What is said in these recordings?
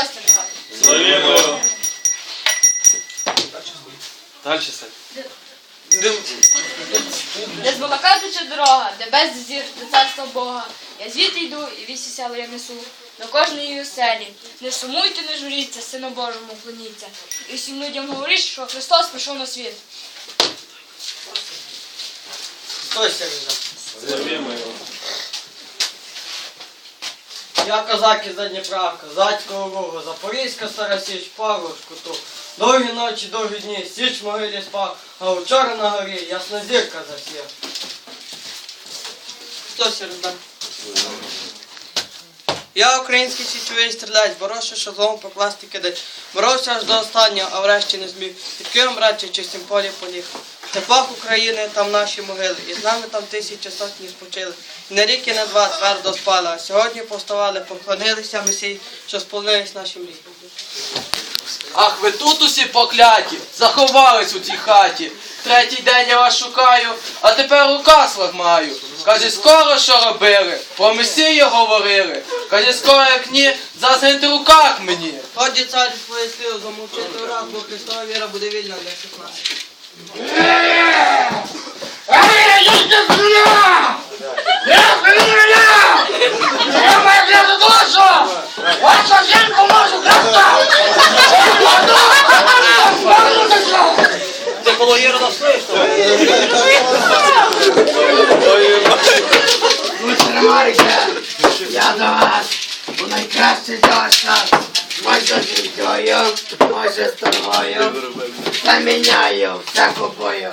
Христос тебе. Славімо! Далі сядь. Де з молока тече дорога, де без зір до царства Бога. Я звідти йду і вісі сяли я несу до кожної оселі. Не сумуйте, не журіться, сину Божому клоніться. І всім людям говоріть, що Христос прийшов на світ. Ще віддав? Славімо його. Я козак із Дніпра, козацького лугу, Запорізька стара січ, пару шкуту. Довгі ночі, довгі дні, січ могилі спав, а вчора на горі ясна зірка засіяв. Хто ще? Я український січовий стрілець, боровся, що злом покласти кидать. Боровся аж до останнього, а врешті не зміг. Під Києвом, радше, чистім полі поліг. Теплах України там наші могили, і з нами там тисячі сотні спочили. На рік і на два твердо спали, а сьогодні повставали, поклонилися месій, що сповнились наші мрії. Ах, ви тут усі покляті, заховались у цій хаті. Третій день я вас шукаю, а тепер указ маю. Каже, скоро що робили, про месію говорили. Каже, скоро як ні, зазгнете руках мені. Ході цар пояснив, замовчити раз, бо Христова віра буде вільна для всіх нас. Ти коло Єрода стоїш? Марика, я до вас у найкращий час. Може з вінкою, може з торгою. Заміняю, все купую.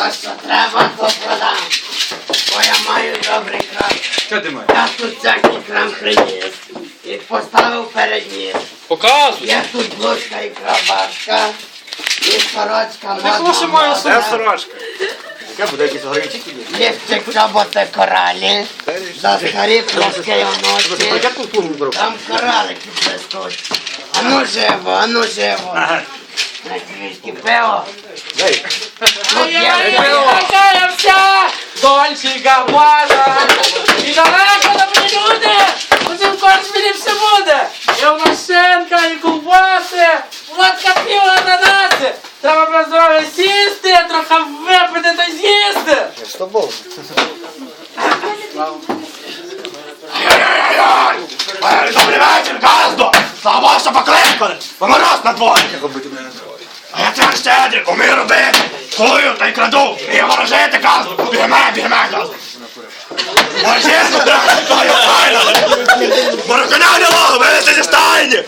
А що треба, то продам. Бо я маю добрий крам. Що ти маєш? Я тут всякий крам приніс. І поставив перед ніс. Показуй. Є тут блузка і кроватка. І сорочка модна. Це сорочка. Лівчик чоботи коралі, заскарі плоски оночі, там коралики плескуть. А ну живо, а ну живо. На трішки пиво. Тут є пиво. Дольче Габбана. І далеко добрі люди. У цим корчмілі все буде. І машинка, і ковбаси, водка пиво ананаси. Треба без здоров'я сісти, трохи випити та з'їсти. Добрий вечір, газдо! Слава, що покликали! Помороз на дворі! А я теж щедрик, умію робити! Кую та й краду! І ворожити газду! Бігме, бігме, газду! Моржинку тою файно! Мороконя не лого, вивезти зі стайні!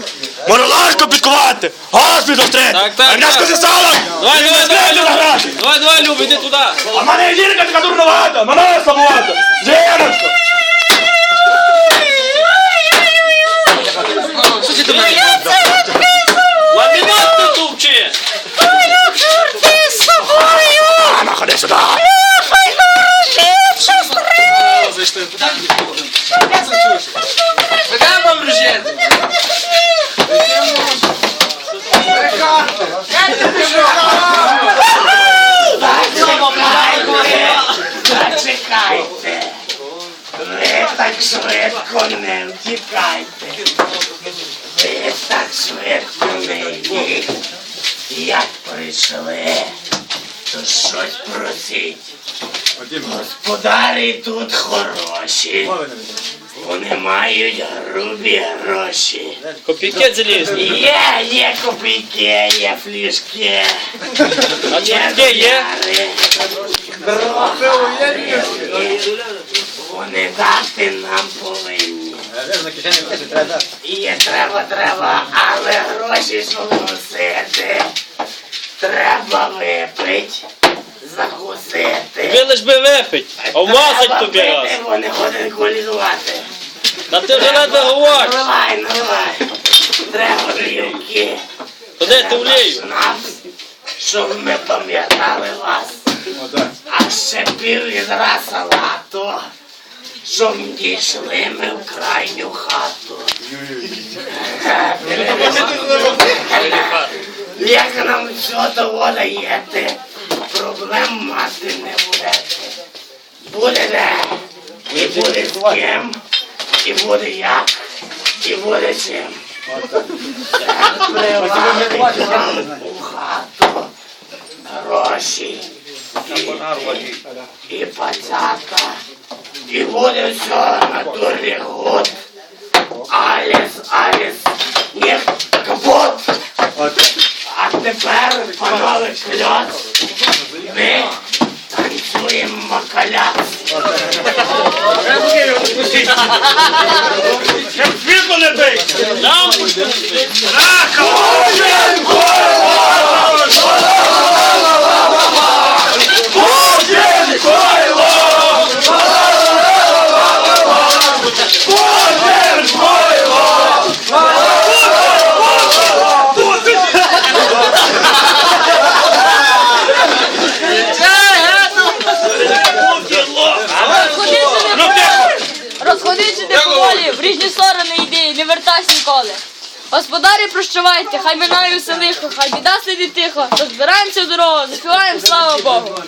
Моролажку підкувати! Госпіть зустріти! Так, так, А мене так. салом! Давай, давай, давай, знайду! Давай, давай, Люба, іди туди. А в мене лірка така дурновата, мене слабовата! Жіночко! Що ти до мене? Зачекайте! Ви так швидко не втікайте! Ви так швидко не йдіть! Як прийшли, то щось просіть! Господарі тут хороші! Вони мають грубі гроші! Копійки залізні. Є, є копійки, є флішки. А чортки є? Вони дати нам повинні. Є, треба, треба, але гроші що носити. Треба випить, закусити. Ви лиш би випить, а вмазать Треба тобі пити, раз. Вони ходять кулізувати. Та ти вже ледве говориш. Наливай, наливай. Треба рівки. То ти влію? Шнапс, щоб ми пам'ятали вас. А ще пів відра салату, щоб дійшли ми в крайню хату. Як нам все того даєте, проблем мати не будете. Будете, і буде з ким, і буде як, і буде чим. у хату гроші і, і пацака. І буде все на турі гуд. Аліс, Аліс, ніг капот. А тепер, панове кльот, ми танцюємо макаляц. Світло не бийте! Лампочку не Господарі, прощавайте, хай минає все лихо, хай біда сидить тихо. Розбираємося в дорогу, заспіваємо слава Богу.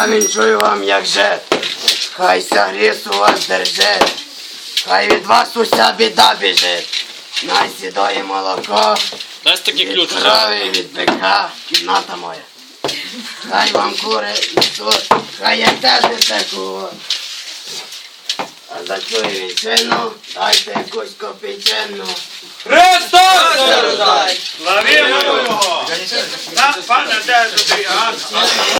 Я вінчую вам, як жит. Хай ся гріс у вас держить. Хай від вас уся біда біжить. Най сідоє молоко. Дай такий Від ключ. крови, від бика, кімната моя. Хай вам кури несуть, хай я теж не теку. А за цю вінчину дайте якусь копійчину. Христос! Славімо його! Та, пане, де а?